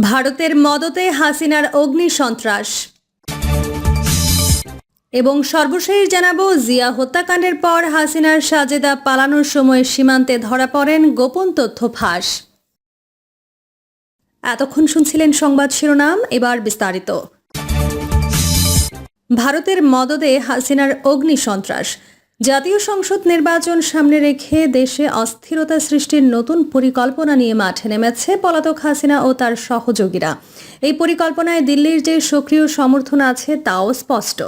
ভারতের মদতে হাসিনার অগ্নি সন্ত্রাস। এবং সর্বশেষ জানাব, জিয়া হত্যাকাণ্ডের পর হাসিনার সাজেদা পালানোর সময় সীমান্তে ধরা পড়েন গোপন তথ্য ফাঁস এতক্ষণ শুনছিলেন সংবাদ শিরোনাম, এবার বিস্তারিত। ভারতের মদদে হাসিনার অগ্নি সন্ত্রাস। জাতীয় সংসদ নির্বাচন সামনে রেখে দেশে অস্থিরতা সৃষ্টির নতুন পরিকল্পনা নিয়ে মাঠে নেমেছে পলাতক হাসিনা ও তার সহযোগীরা। এই পরিকল্পনায় দিল্লির যে সক্রিয় সমর্থন আছে তাও স্পষ্ট।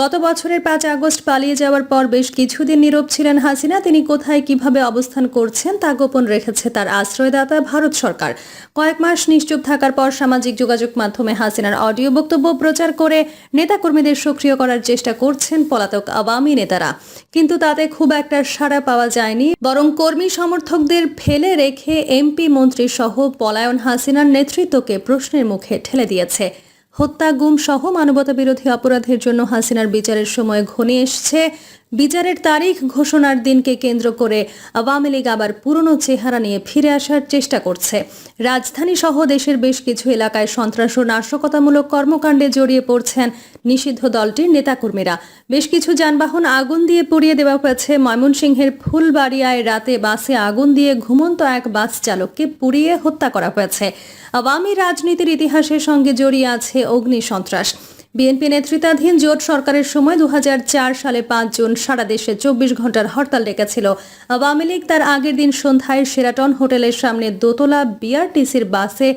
গত বছরের পাঁচ আগস্ট পালিয়ে যাওয়ার পর বেশ কিছুদিন নীরব ছিলেন হাসিনা। তিনি কোথায় কীভাবে অবস্থান করছেন তা গোপন রেখেছে তার আশ্রয়দাতা ভারত সরকার। কয়েক মাস নিশ্চুপ থাকার পর সামাজিক যোগাযোগ মাধ্যমে হাসিনার অডিও বক্তব্য প্রচার করে নেতাকর্মীদের সক্রিয় করার চেষ্টা করছেন পলাতক আওয়ামী নেতারা। কিন্তু তাতে খুব একটা সাড়া পাওয়া যায়নি। বরং কর্মী সমর্থকদের ফেলে রেখে এমপি মন্ত্রী সহ পলায়ন হাসিনার নেতৃত্বকে প্রশ্নের মুখে ঠেলে দিয়েছে। হত্যা গুম সহ মানবতা বিরোধী অপরাধের জন্য হাসিনার বিচারের সময় ঘনিয়ে এসছে। বিচারের তারিখ ঘোষণার দিনকে কেন্দ্র করে আওয়ামী লীগ আবার পুরনো চেহারা নিয়ে ফিরে আসার চেষ্টা করছে। রাজধানী সহ দেশের বেশ কিছু এলাকায় সন্ত্রাস ও নাশকতামূলক কর্মকাণ্ডে জড়িয়ে পড়ছেন নিষিদ্ধ দলটির নেতাকর্মীরা। বেশ কিছু যানবাহন আগুন দিয়ে পুড়িয়ে দেওয়া হয়েছে। ময়মনসিংহের ফুলবাড়িয়ায় রাতে বাসে আগুন দিয়ে ঘুমন্ত এক বাস চালককে পুড়িয়ে হত্যা করা হয়েছে। আওয়ামী রাজনীতির ইতিহাসের সঙ্গে জড়িয়ে আছে অগ্নি সন্ত্রাস। বিএনপি নেতৃত্বাধীন জোট সরকারের সময় দু হাজার চার সালে পাঁচ জুন সারা দেশে চব্বিশ ঘণ্টার হরতাল ডেকেছিল। আওয়ামী লীগ তার আগের দিন সন্ধ্যায় সেরাটন হোটেলের সামনে দোতলা বিআরটিসির বাসে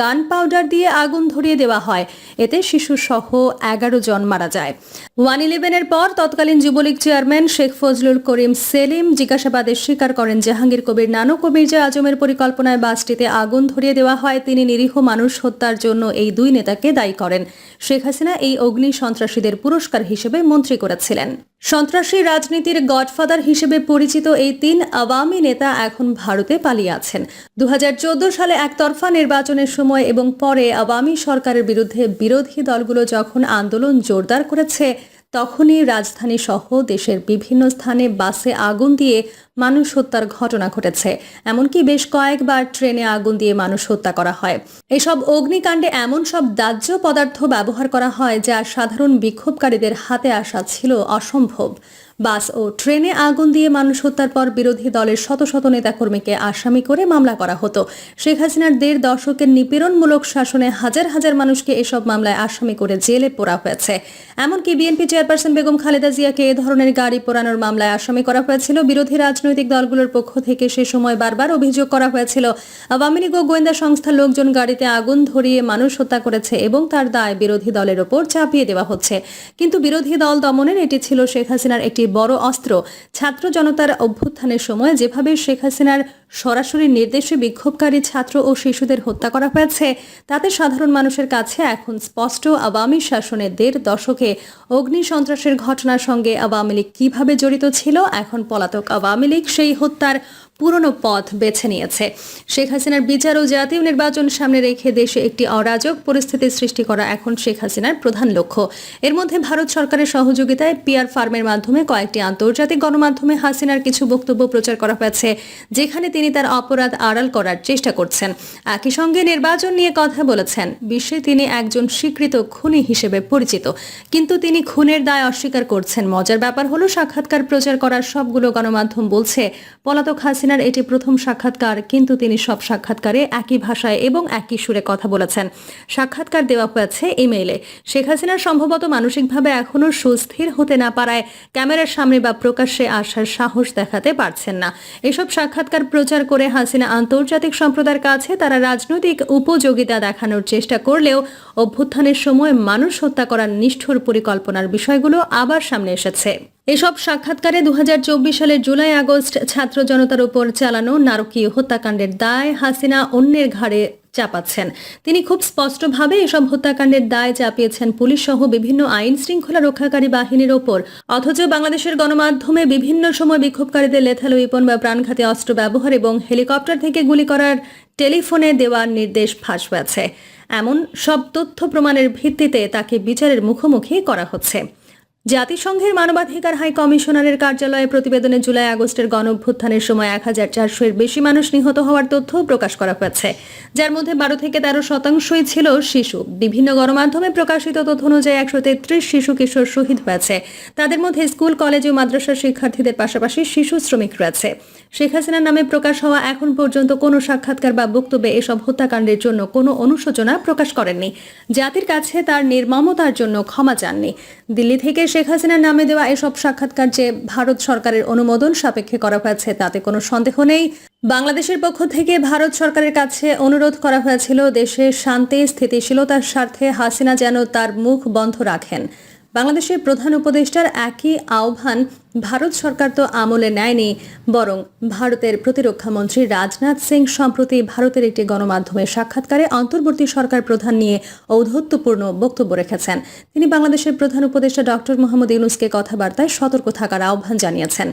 গান পাউডার দিয়ে আগুন ধরিয়ে দেওয়া হয়। এতে শিশু সহ এগারো জন মারা যায়। ওয়ান ইলেভেনের পর তৎকালীন যুবলীগ চেয়ারম্যান শেখ ফজলুল করিম সেলিম জিজ্ঞাসাবাদে স্বীকার করেন, জাহাঙ্গীর কবির, নানু কবির যে আজমের পরিকল্পনায় বাসটিতে আগুন ধরিয়ে দেওয়া হয়, তিনি নিরীহ মানুষ হত্যার জন্য এই দুই নেতাকে দায়ী করেন। শেখ হাসিনা এই অগ্নি সন্ত্রাসীদের পুরস্কার হিসেবে মন্ত্রী করেছিলেন। সন্ত্রাসী রাজনীতির গডফাদার হিসেবে পরিচিত এই তিন আওয়ামী নেতা এখন ভারতে পালিয়ে আছেন। দু হাজার চোদ্দ সালে একতরফা নির্বাচনের সময় এবং পরে আওয়ামী সরকারের বিরুদ্ধে বিরোধী দলগুলো যখন আন্দোলন জোরদার করেছে তখনই রাজধানী সহ দেশের বিভিন্ন স্থানে বাসে আগুন দিয়ে মানুষ হত্যার ঘটনা ঘটেছে। এমনকি বেশ কয়েকবার ট্রেনে আগুন দিয়ে মানুষ হত্যা করা হয়। এসব অগ্নিকাণ্ডে এমন সব দাহ্য পদার্থ ব্যবহার করা হয় যা সাধারণ বিক্ষোভকারীদের হাতে আসা ছিল অসম্ভব। বাস ও ট্রেনে আগুন দিয়ে মানুষ হত্যার পর বিরোধী দলের শত শত নেতাকর্মীকে আসামি করে মামলা করা হতো। শেখ হাসিনার দেড় দশকের নিপীড়নমূলক শাসনে হাজার হাজার মানুষকে এসব মামলায় আসামি করে জেলে পোড়া হয়েছে। এমনকি বিএনপি চেয়ারপারসন বেগম খালেদা জিয়াকে এ ধরনের গাড়ি পোড়ানোর মামলায় আসামি করা হয়েছিল। বিরোধী রাজনৈতিক দলগুলোর পক্ষ থেকে সে সময় বারবার অভিযোগ করা হয়েছিল আওয়ামী লীগ ও গোয়েন্দা সংস্থার লোকজন গাড়িতে আগুন ধরিয়ে মানুষ হত্যা করেছে এবং তার দায় বিরোধী দলের ওপর চাপিয়ে দেওয়া হচ্ছে। কিন্তু বিরোধী দল দমনের এটি ছিল শেখ হাসিনার একটি বড় অস্ত্র। ছাত্র জনতার অভ্যুত্থানের সময় যেভাবে শেখ হাসিনার সরাসরি নির্দেশে বিক্ষোভকারী ছাত্র ও শিশুদের হত্যা করা হয়েছে, তাতে সাধারণ মানুষের কাছে এখন স্পষ্ট আওয়ামী শাসনের দেড় দশকে অগ্নি সন্ত্রাসের ঘটনার সঙ্গে আওয়ামী লীগ কীভাবে জড়িত ছিল, এখন পলাতক আওয়ামী লীগ সেই হত্যার পুরনো পথ বেছে নিয়েছে। শেখ হাসিনার বিচার ও জাতীয় নির্বাচন সামনে রেখে দেশে একটি অরাজক পরিস্থিতির সৃষ্টি করা এখন শেখ হাসিনার প্রধান লক্ষ্য। এর মধ্যে ভারত সরকারের সহযোগিতায় পিয়ার ফার্মের মাধ্যমে কয়েকটি আন্তর্জাতিক গণমাধ্যমে হাসিনার কিছু বক্তব্য প্রচার করা হয়েছে, যেখানে তিনি তার অপরাধ আড়াল করার চেষ্টা করছেন। একই সঙ্গে নির্বাচন নিয়ে কথা বলেছেন, বিশ্বে তিনি একজন স্বীকৃত খুনি হিসেবে পরিচিত। কিন্তু তিনি খুনের দায় অস্বীকার করছেন। মজার ব্যাপার হলো, সাক্ষাৎকার প্রচার করার সবগুলো গণমাধ্যম বলছে, পলাতক হাসিনার এটি প্রথম সাক্ষাৎকার, কিন্তু তিনি সব সাক্ষাৎকারে একই ভাষায় এবং একই সুরে কথা বলেছেন। সাক্ষাৎকার দেওয়া হয়েছে ইমেইলে। শেখ হাসিনা সম্ভবত মানসিকভাবে এখনও সুস্থির হতে না পারায় ক্যামেরার সামনে বা প্রকাশ্যে আসার সাহস দেখাতে পারছেন না। এসব সাক্ষাৎকার প্রচার করে হাসিনা আন্তর্জাতিক সম্প্রদায়ের কাছে তারা রাজনৈতিক উপযোগিতা দেখানোর চেষ্টা করলেও অভ্যুত্থানের সময় মানুষ হত্যা করার নিষ্ঠুর পরিকল্পনার বিষয়গুলো আবার সামনে এসেছে। এসব সাক্ষাৎকারে দু হাজার চব্বিশ সালের জুলাই আগস্ট ছাত্র জনতার উপর চালানো নারকীয় হত্যাকাণ্ডের দায় হাসিনা অন্যের ঘাড়ে চাপাচ্ছেন। তিনি খুব স্পষ্টভাবে এসব হত্যাকাণ্ডের দায় চাপিয়েছেন পুলিশ সহ বিভিন্ন আইন শৃঙ্খলা রক্ষাকারী বাহিনীর ওপর। অথচ বাংলাদেশের গণমাধ্যমে বিভিন্ন সময় বিক্ষোভকারীদের লেথাল বা প্রাণঘাতী অস্ত্র ব্যবহার এবং হেলিকপ্টার থেকে গুলি করার টেলিফোনে দেওয়ার নির্দেশ ফাঁস হয়েছে। এমন সব তথ্য প্রমাণের ভিত্তিতে তাকে বিচারের মুখোমুখি করা হচ্ছে। জাতিসংঘের মানবাধিকার হাই কমিশনারের কার্যালয়ে প্রতিবেদনে জুলাই আগস্টের গণ অভ্যুত্থানের সময় এক হাজার চারশো এর বেশি মানুষ নিহত হওয়ার তথ্য প্রকাশ করা হয়েছে। যার মধ্যে বারো থেকে তেরো শতাংশই ছিল শিশু। বিভিন্ন গণমাধ্যমে প্রকাশিত তথ্য অনুযায়ী একশো তেত্রিশ শিশু কিশোর শহীদ হয়েছে। তাদের মধ্যে স্কুল, কলেজ ও মাদ্রাসার শিক্ষার্থীদের পাশাপাশি শিশু শ্রমিক রয়েছে। শেখ হাসিনার নামে প্রকাশ হওয়া এখন পর্যন্ত কোনো সাক্ষাৎকার বা বক্তব্যে এসব হত্যাকাণ্ডের জন্য কোনো অনুশোচনা প্রকাশ করেননি। জাতির কাছে তার নির্মমতার জন্য ক্ষমা চাননি। দিল্লি থেকে শেখ হাসিনার নামে দেওয়া এসব সাক্ষাৎকার যে ভারত সরকারের অনুমোদন সাপেক্ষে করা হয়েছে, তাতে কোনো সন্দেহ নেই। বাংলাদেশের পক্ষ থেকে ভারত সরকারের কাছে অনুরোধ করা হয়েছিল, দেশে শান্তি, স্থিতিশীলতার স্বার্থে হাসিনা যেন তার মুখ বন্ধ রাখেন। বাংলাদেশের প্রধান উপদেষ্টার একই আহ্বান ভারত সরকার তো আমলে নেয়নি, বরং ভারতের প্রতিরক্ষা মন্ত্রী রাজনাথ সিং সম্প্রতি ভারতের একটি গণমাধ্যমের সাক্ষাৎকারে অন্তর্বর্তী সরকার প্রধান নিয়ে ঔদ্ধত্যপূর্ণ বক্তব্য রেখেছেন। তিনি বাংলাদেশের প্রধান উপদেষ্টা ডক্টর মোহাম্মদ ইউনুসকে কথাবার্তায় সতর্ক থাকার আহ্বান জানিয়েছেন।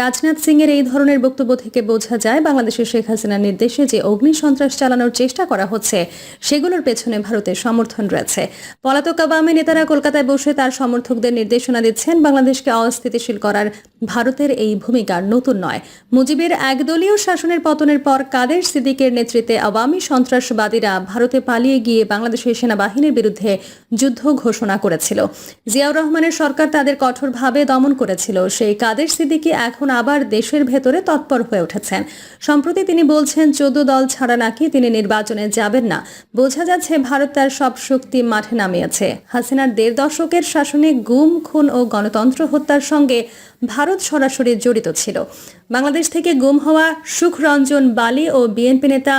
রাজনাথ সিং এর এই ধরনের বক্তব্য থেকে বোঝা যায়, বাংলাদেশের শেখ হাসিনার নির্দেশে যে অগ্নি সন্ত্রাস চালানোর চেষ্টা করা হচ্ছে, সেগুলোর পেছনে ভারতের সমর্থন রয়েছে। পলাতক আওয়ামী নেতারা কলকাতায় বসে তার সমর্থকদের নির্দেশনা দিচ্ছেন। বাংলাদেশকে অস্থিতিশীল করার ভারতের এই ভূমিকা নতুন নয়। মুজিবের একদলীয় শাসনের পতনের পর কাদের সিদ্দিকের নেতৃত্বে আওয়ামী সন্ত্রাসবাদীরা ভারতে পালিয়ে গিয়ে বাংলাদেশের সেনাবাহিনীর বিরুদ্ধে যুদ্ধ ঘোষণা করেছিল। জিয়াউর রহমানের সরকার তাদের কঠোরভাবে দমন করেছিল। সেই কাদের সিদ্দিকি এখন আবার দেশের ভেতরে তৎপর হয়ে উঠেছেন। সম্প্রতি তিনি বলছেন, চোদ্দ দল ছাড়া নাকি তিনি নির্বাচনে যাবেন না। বোঝা যাচ্ছে, ভারত তার সব শক্তি মাঠে নামিয়েছে। হাসিনার দেড় দশকের শাসনে গুম, খুন ও গণতন্ত্র হত্যার সঙ্গে ভারত সরাসরি জড়িত ছিল। বাংলাদেশ থেকে গুম হওয়া সুখরঞ্জন বালি ও বিএনপি নেতা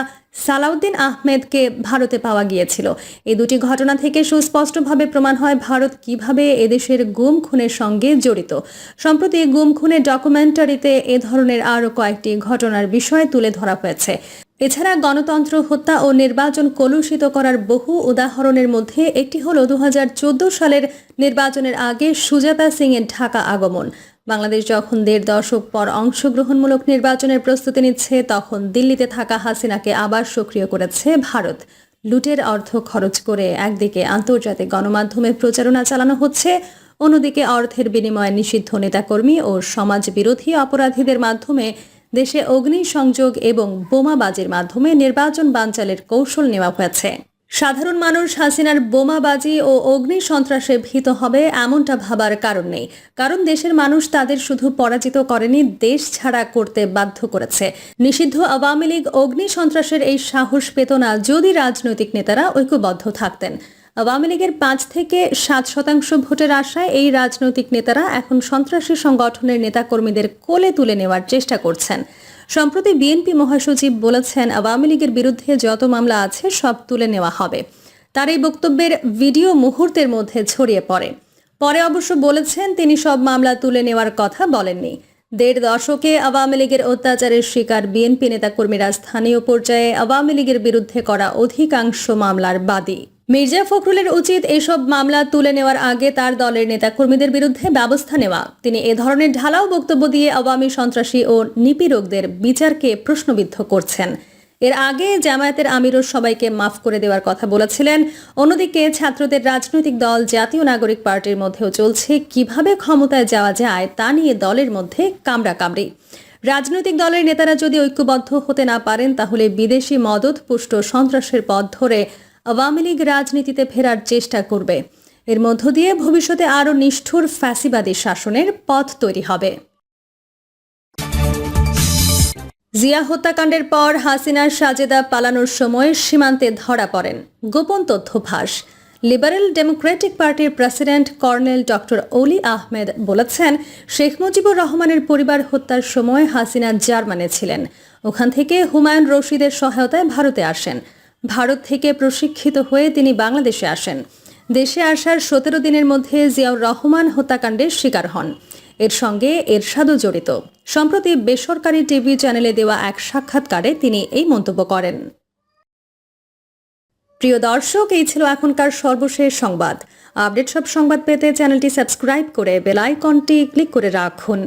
সালাউদ্দিন আহমেদকে ভারতে পাওয়া গিয়েছিল। এই দুটি ঘটনা থেকে সুস্পষ্টভাবে প্রমাণ হয় ভারত কীভাবে এদেশের গুম খুনের সঙ্গে জড়িত। সম্প্রতি গুম খুনের ডকুমেন্টারিতে এ ধরনের আরও কয়েকটি ঘটনার বিষয় তুলে ধরা হয়েছে। এছাড়া গণতন্ত্র, হত্যা ও নির্বাচন কলুষিত করার বহু উদাহরণের মধ্যে একটি হল দু হাজার চোদ্দ সালের নির্বাচনের আগে সুজাতা সিং এর ঢাকা আগমন। বাংলাদেশ যখন দেড় দশক পর অংশগ্রহণমূলক নির্বাচনের প্রস্তুতি নিচ্ছে, তখন দিল্লিতে থাকা হাসিনাকে আবার সক্রিয় করেছে ভারত। লুটের অর্থ খরচ করে একদিকে আন্তর্জাতিক গণমাধ্যমে প্রচারণা চালানো হচ্ছে, অন্যদিকে অর্থের বিনিময়ে নিষিদ্ধ নেতাকর্মী ও সমাজ বিরোধী অপরাধীদের মাধ্যমে দেশে অগ্নি সংযোগ এবং বোমাবাজির মাধ্যমে নির্বাচন বানচালের কৌশল নেওয়া হয়েছে। সাধারণ মানুষ হাসিনার বোমাবাজি ও অগ্নি সন্ত্রাসে ভীত হবে এমনটা ভাবার কারণ নেই। কারণ দেশের মানুষ তাদের শুধু পরাজিত করেনি, দেশ ছাড়া করতে বাধ্য করেছে। নিষিদ্ধ আওয়ামী লীগ অগ্নি সন্ত্রাসের এই সাহস পেত না যদি রাজনৈতিক নেতারা ঐক্যবদ্ধ থাকতেন। আওয়ামী লীগের পাঁচ থেকে সাত শতাংশ ভোটের আশায় এই রাজনৈতিক নেতারা এখন সন্ত্রাসী সংগঠনের নেতাকর্মীদের কোলে তুলে নেওয়ার চেষ্টা করছেন। সম্প্রতি বিএনপি মহাসচিব বলেছেন, আওয়ামী লীগের বিরুদ্ধে যত মামলা আছে, সব তুলে নেওয়া হবে। তার এই বক্তব্যের ভিডিও মুহূর্তের মধ্যে ছড়িয়ে পড়ে। পরে অবশ্য বলেছেন, তিনি সব মামলা তুলে নেওয়ার কথা বলেননি। দেড় দশকে আওয়ামী লীগের অত্যাচারের শিকার বিএনপি নেতাকর্মীরা স্থানীয় পর্যায়ে আওয়ামী লীগের বিরুদ্ধে করা অধিকাংশ মামলার বাদী। মির্জা ফখরুলের উচিত এসব মামলা তুলে নেওয়ার আগে তার দলের নেতাকর্মীদের বিরুদ্ধে ব্যবস্থা নেওয়া। তিনি এ ধরনের ঢালাও বক্তব্য দিয়ে আওয়ামী সন্ত্রাসী ও নিপীড়কদের বিচারকে প্রশ্নবিদ্ধ করছেন। এর আগে জামায়াতের আমিরও সবাইকে মাফ করে দেওয়ার কথা বলেছিলেন। অন্যদিকে ছাত্রদের রাজনৈতিক দল, জাতীয় নাগরিক পার্টির মধ্যেও চলছে কীভাবে ক্ষমতায় যাওয়া যায় তা নিয়ে দলের মধ্যে কামড়াকামড়ি। রাজনৈতিক দলের নেতারা যদি ঐক্যবদ্ধ হতে না পারেন, তাহলে বিদেশি মদত পুষ্ট সন্ত্রাসের পথ ধরে আওয়ামী লীগ রাজনীতিতে ফেরার চেষ্টা করবে। এর মধ্য দিয়ে ভবিষ্যতে আরও নিষ্ঠুর ফ্যাসিবাদী শাসনের পথ তৈরি হবে। জিয়া হত্যাকাণ্ডের পর হাসিনার সাজেদা পালানোর সময় সীমান্তে ধরা পড়েন। গোপন তথ্য ফাঁস। লিবারেল ডেমোক্রেটিক পার্টির president colonel doctor Oli Ahmed বলেছেন, শেখ মুজিবুর রহমানের পরিবার হত্যার সময় হাসিনা জার্মানে ছিলেন। ওখান থেকে হুমায়ুন রশিদের সহায়তায় ভারতে আসেন। ভারত থেকে প্রশিক্ষিত হয়ে তিনি বাংলাদেশে আসেন। দেশে আসার সতেরো দিনের মধ্যে জিয়াউর রহমান হত্যাকাণ্ডের শিকার হন। এর সঙ্গে এরশাদও জড়িত। সম্প্রতি বেসরকারি টিভি চ্যানেলে দেওয়া এক সাক্ষাৎকারে তিনি এই মন্তব্য করেন। প্রিয় দর্শক, এই ছিল এখনকার সর্বশেষ সংবাদ। আপডেট সব সংবাদ পেতে চ্যানেলটি সাবস্ক্রাইব করে বেল আইকনটি ক্লিক করে রাখুন।